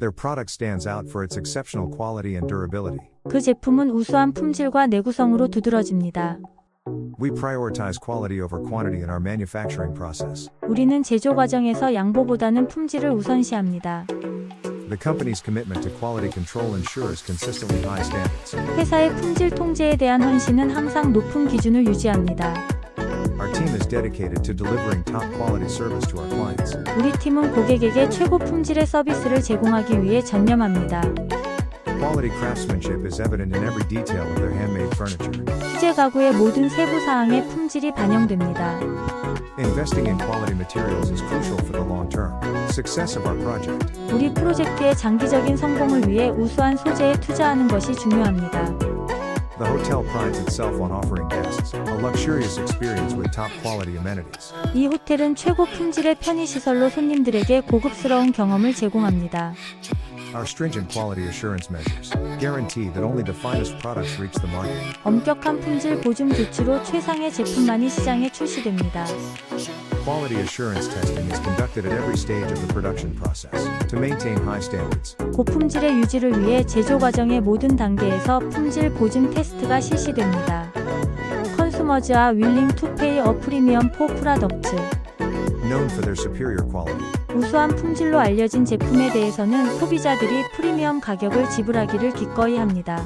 Their product stands out for its exceptional quality and durability. 그 제품은 우수한 품질과 내구성으로 두드러집니다. We prioritize quality over quantity in our manufacturing process. 우리는 제조 과정에서 양보보다는 품질을 우선시합니다. The company's commitment to quality control ensures consistently high standards. 회사의 품질 통제에 대한 헌신은 항상 높은 기준을 유지합니다. Team is dedicated to delivering top quality service to our clients. 우리 팀은 고객에게 최고 품질의 서비스를 제공하기 위해 전념합니다. Quality craftsmanship is evident in every detail of their handmade furniture. 수제 가구의 모든 세부 사항에 품질이 반영됩니다. Investing in quality materials is crucial for the long term success of our project. 우리 프로젝트의 장기적인 성공을 위해 우수한 소재에 투자하는 것이 중요합니다. The hotel prides itself on offering guests a luxurious experience with top quality amenities. 이 호텔은 최고 품질의 편의시설로 손님들에게 고급스러운 경험을 제공합니다. Our stringent quality assurance measures guarantee that only the finest products reach the market. 엄격한 품질 보증 조치로 최상의 제품만이 시장에 출시됩니다. Quality assurance testing is conducted at every stage of the production process to maintain high standards. 고품질의 유지를 위해 제조 과정의 모든 단계에서 품질 보증 테스트가 실시됩니다. Consumers are willing to pay a premium for products. Known for their superior quality, 우수한 품질로 알려진 제품에 대해서는 소비자들이 프리미엄 가격을 지불하기를 기꺼이 합니다.